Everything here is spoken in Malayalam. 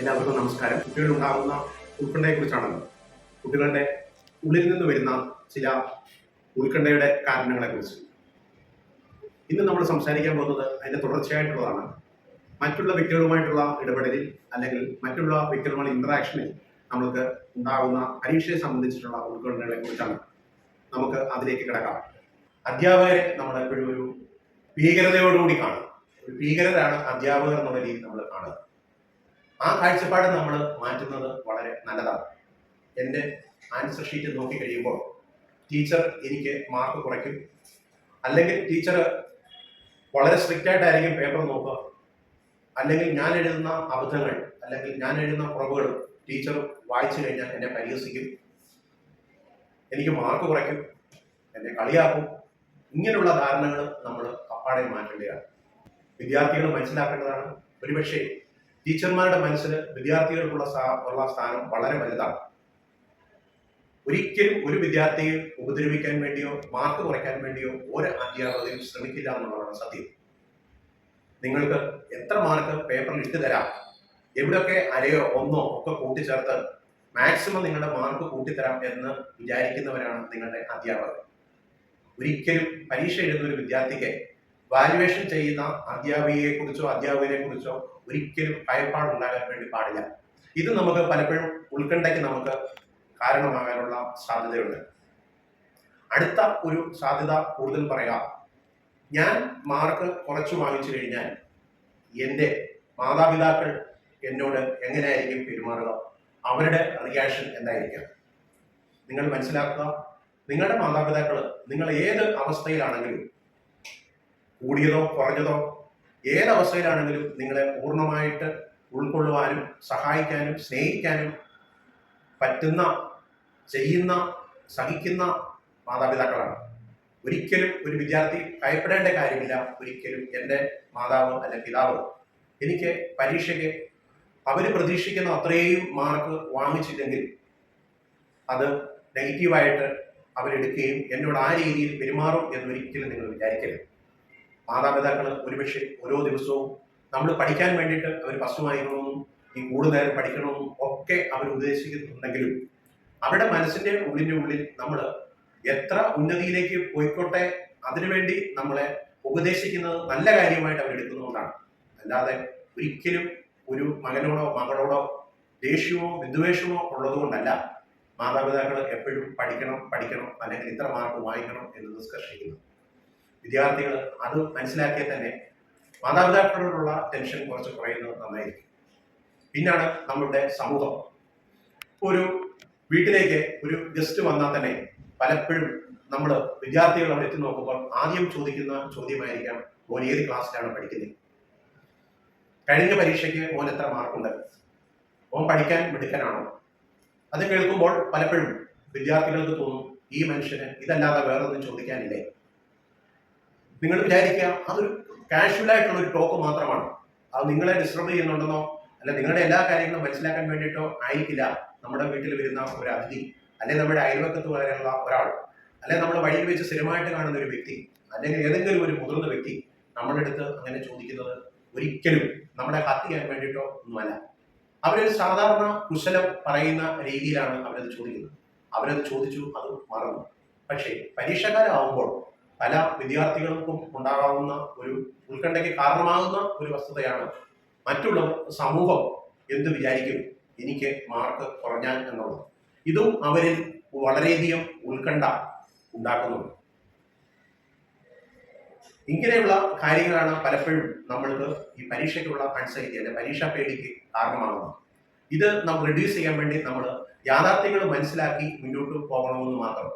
എല്ലാവർക്കും നമസ്കാരം. കുട്ടികളുണ്ടാകുന്ന ഉത്കണ്ഠയെ കുറിച്ചാണല്ലോ കുട്ടികളുടെ ഉള്ളിൽ നിന്ന് വരുന്ന ചില ഉത്കണ്ഠയുടെ കാരണങ്ങളെ കുറിച്ച് ഇന്ന് നമ്മൾ സംസാരിക്കാൻ പോകുന്നത് അതിന്റെ തുടർച്ചയായിട്ടുള്ളതാണ്. മറ്റുള്ള വ്യക്തികളുമായിട്ടുള്ള ഇടപെടലിൽ അല്ലെങ്കിൽ മറ്റുള്ള വ്യക്തികളുമായി ഇന്ററാക്ഷനിൽ നമുക്ക് ഉണ്ടാകുന്ന പരീക്ഷയെ സംബന്ധിച്ചിട്ടുള്ള ഉത്കണ്ഠകളെ കുറിച്ചാണ് നമുക്ക് അതിലേക്ക് കിടക്കാം. അധ്യാപകരെ നമ്മൾ എപ്പോഴും ഒരു ഭീകരതയോടുകൂടി കാണും. ഒരു ഭീകരരാണ് അധ്യാപകർ എന്നുള്ള രീതിയിൽ നമ്മൾ കാണുക. ആ കാഴ്ചപ്പാട് നമ്മൾ മാറ്റുന്നത് വളരെ നല്ലതാണ്. എന്റെ ആൻസർ ഷീറ്റ് നോക്കി കഴിയുമ്പോൾ ടീച്ചർ എനിക്ക് മാർക്ക് കുറയ്ക്കും. അല്ലെങ്കിൽ ടീച്ചർ വളരെ സ്ട്രിക്റ്റ് ആയിട്ടായിരിക്കും പേപ്പർ നോക്കുക. അല്ലെങ്കിൽ ഞാൻ എഴുതുന്ന അബദ്ധങ്ങൾ അല്ലെങ്കിൽ ഞാൻ എഴുതുന്ന കുറവുകൾ ടീച്ചർ വായിച്ചു കഴിഞ്ഞാൽ എന്നെ പരിഹസിക്കും. എനിക്ക് മാർക്ക് കുറയ്ക്കും. എന്നെ കളിയാക്കും. ഇങ്ങനെയുള്ള ധാരണകൾ നമ്മൾ അപ്പാടെ മാറ്റേണ്ടതാണ്. വിദ്യാർത്ഥികൾ മനസ്സിലാക്കേണ്ടതാണ്. ഒരുപക്ഷെ ടീച്ചർമാരുടെ മനസ്സിൽ വിദ്യാർത്ഥികൾക്കുള്ള ഉള്ള സ്ഥാനം വളരെ വലുതാണ്. ഒരിക്കലും ഒരു വിദ്യാർത്ഥിയെ ഉപദ്രവിക്കാൻ വേണ്ടിയോ മാർക്ക് കുറയ്ക്കാൻ വേണ്ടിയോ ഒരു അധ്യാപകരും ശ്രമിക്കില്ല എന്നുള്ളതാണ് സത്യം. നിങ്ങൾക്ക് എത്ര മാർക്ക് പേപ്പറിൽ ഇട്ട് തരാം? എവിടെയൊക്കെ അരയോ ഒന്നോ ഒക്കെ കൂട്ടിച്ചേർത്ത് മാക്സിമം നിങ്ങളുടെ മാർക്ക് കൂട്ടിത്തരാം എന്ന് വിചാരിക്കുന്നവരാണ് നിങ്ങളുടെ അധ്യാപകർ. ഒരിക്കലും പരീക്ഷ എഴുതുന്ന ഒരു വിദ്യാർത്ഥിക്ക് വാല്യുവേഷൻ ചെയ്യുന്ന അധ്യാപികയെ കുറിച്ചോ അധ്യാപകനെ കുറിച്ചോ ഒരിക്കലും ഭയപ്പാടുണ്ടാകാൻ വേണ്ടി പാടില്ല. ഇത് നമുക്ക് പലപ്പോഴും ഉത്കണ്ഠയ്ക്ക് നമുക്ക് കാരണമാകാനുള്ള സാധ്യതയുണ്ട്. അടുത്ത ഒരു സാധ്യത കൂടുതൽ പറയാം. ഞാൻ മാർക്ക് കുറച്ച് വാങ്ങിച്ചു കഴിഞ്ഞാൽ എന്റെ മാതാപിതാക്കൾ എന്നോട് എങ്ങനെയായിരിക്കും പെരുമാറുക? അവരുടെ റിയാക്ഷൻ എന്തായിരിക്കാം? നിങ്ങൾ മനസ്സിലാക്കുക. നിങ്ങളുടെ മാതാപിതാക്കൾ നിങ്ങൾ ഏത് അവസ്ഥയിലാണെങ്കിലും കൂടിയതോ കുറഞ്ഞതോ ഏതവസ്ഥയിലാണെങ്കിലും നിങ്ങളെ പൂർണമായിട്ട് ഉൾക്കൊള്ളുവാനും സഹായിക്കാനും സ്നേഹിക്കാനും പറ്റുന്ന ചെയ്യുന്ന സഹിക്കുന്ന മാതാപിതാക്കളാണ്. ഒരിക്കലും ഒരു വിദ്യാർത്ഥി ഭയപ്പെടേണ്ട കാര്യമില്ല. ഒരിക്കലും എന്റെ മാതാവ് അല്ലെ പിതാവ്. എനിക്ക് പരീക്ഷയ്ക്ക് അവർ പ്രതീക്ഷിക്കുന്ന അത്രയും മാർക്ക് വാങ്ങിച്ചില്ലെങ്കിൽ അത് നെഗറ്റീവായിട്ട് അവരെടുക്കുകയും എന്നോട് ആ രീതിയിൽ പെരുമാറും എന്നൊരിക്കലും നിങ്ങൾ വിചാരിക്കരുത്. മാതാപിതാക്കൾ ഒരുപക്ഷെ ഓരോ ദിവസവും നമ്മൾ പഠിക്കാൻ വേണ്ടിയിട്ട് അവർ ഫസ്റ്റ് വാങ്ങിക്കണമെന്നും ഈ കൂടുതൽ നേരം പഠിക്കണമെന്നും ഒക്കെ അവർ ഉദ്ദേശിക്കുന്നുണ്ടെങ്കിലും അവരുടെ മനസ്സിന്റെ ഉള്ളിന്റെ ഉള്ളിൽ നമ്മൾ എത്ര ഉന്നതിയിലേക്ക് പോയിക്കോട്ടെ അതിനുവേണ്ടി നമ്മളെ ഉപദേശിക്കുന്നത് നല്ല കാര്യമായിട്ട് അവർ എടുക്കുന്നതുകൊണ്ടാണ് അല്ലാതെ ഒരിക്കലും ഒരു മകനോടോ മകളോടോ ദേഷ്യമോ വിദ്വേഷമോ ഉള്ളതുകൊണ്ടല്ല മാതാപിതാക്കൾ എപ്പോഴും പഠിക്കണം പഠിക്കണം അല്ലെങ്കിൽ ഇത്ര മാർക്ക് വാങ്ങിക്കണം എന്ന് നിഷ്കർഷിക്കുന്നു വിദ്യാർത്ഥികൾ അത് മനസ്സിലാക്കിയാൽ തന്നെ മാതാപിതാക്കളോടുള്ള ടെൻഷൻ കുറച്ച് കുറയുന്നത് നന്നായിരിക്കും. പിന്നാണ് നമ്മളുടെ സമൂഹം. ഒരു വീട്ടിലേക്ക് ഒരു ഗസ്റ്റ് വന്നാൽ തന്നെ പലപ്പോഴും നമ്മൾ വിദ്യാർത്ഥികൾ അവിടെ എത്തി നോക്കുമ്പോൾ ആദ്യം ചോദിക്കുന്ന ചോദ്യമായിരിക്കാം മോൻ ഏത് ക്ലാസ്സിലാണ് പഠിക്കുന്നത് കഴിഞ്ഞ പരീക്ഷയ്ക്ക് മോൻ എത്ര മാർക്കുണ്ട് മോൻ പഠിക്കാൻ മിടുക്കനാണോ? അത് കേൾക്കുമ്പോൾ പലപ്പോഴും വിദ്യാർത്ഥികൾക്ക് തോന്നും ഈ മനുഷ്യന് ഇതല്ലാതെ വേറൊന്നും ചോദിക്കാനില്ലേ? നിങ്ങൾ വിചാരിക്കുക അതൊരു കാഷ്വൽ ആയിട്ടുള്ള ഒരു ടോക്ക് മാത്രമാണ്. അത് നിങ്ങളെ ഡിസ്റ്റർബ് ചെയ്യുന്നുണ്ടെന്നോ അല്ല നിങ്ങളുടെ എല്ലാ കാര്യങ്ങളും മനസ്സിലാക്കാൻ വേണ്ടിയിട്ടോ ആയിരിക്കില്ല നമ്മുടെ വീട്ടിൽ വരുന്ന ഒരു അതിഥി അല്ലെ നമ്മുടെ അയൽവക്കത്ത് വരെയുള്ള ഒരാൾ അല്ലെ നമ്മൾ വഴിയിൽ വെച്ച് സ്ഥിരമായിട്ട് കാണുന്ന ഒരു വ്യക്തി അല്ലെങ്കിൽ ഏതെങ്കിലും ഒരു മുതിർന്ന വ്യക്തി നമ്മുടെ അടുത്ത് അങ്ങനെ ചോദിക്കുന്നത് ഒരിക്കലും നമ്മളെ ഹത്യ ചെയ്യാൻ വേണ്ടിയിട്ടോ ഒന്നുമല്ല. അവരൊരു സാധാരണ കുശലം പറയുന്ന രീതിയിലാണ് അവരത് ചോദിക്കുന്നത്. അവരത് ചോദിച്ചു അത് മറന്നു. പക്ഷേ പരീക്ഷക്കാരാവുമ്പോൾ പല വിദ്യാർത്ഥികൾക്കും ഉണ്ടാകാവുന്ന ഒരു ഉത്കണ്ഠയ്ക്ക് കാരണമാകുന്ന ഒരു വസ്തുതയാണ് മറ്റുള്ള സമൂഹം എന്ത് വിചാരിക്കും? എനിക്ക് മാർക്ക് കുറഞ്ഞാൽ എന്നുള്ളത്. ഇതും അവരിൽ വളരെയധികം ഉത്കണ്ഠ ഉണ്ടാക്കുന്നുണ്ട്. ഇങ്ങനെയുള്ള കാര്യങ്ങളാണ് പലപ്പോഴും നമ്മൾക്ക് ഈ പരീക്ഷയ്ക്കുള്ള അൺസൈറ്റി അല്ലെ പരീക്ഷാ പേടിക്ക് കാരണമാകുന്നത്. ഇത് നമ്മൾ റിഡ്യൂസ് ചെയ്യാൻ വേണ്ടി നമ്മൾ യാഥാർത്ഥ്യങ്ങൾ മനസ്സിലാക്കി മുന്നോട്ട് പോകണമെന്ന് മാത്രം.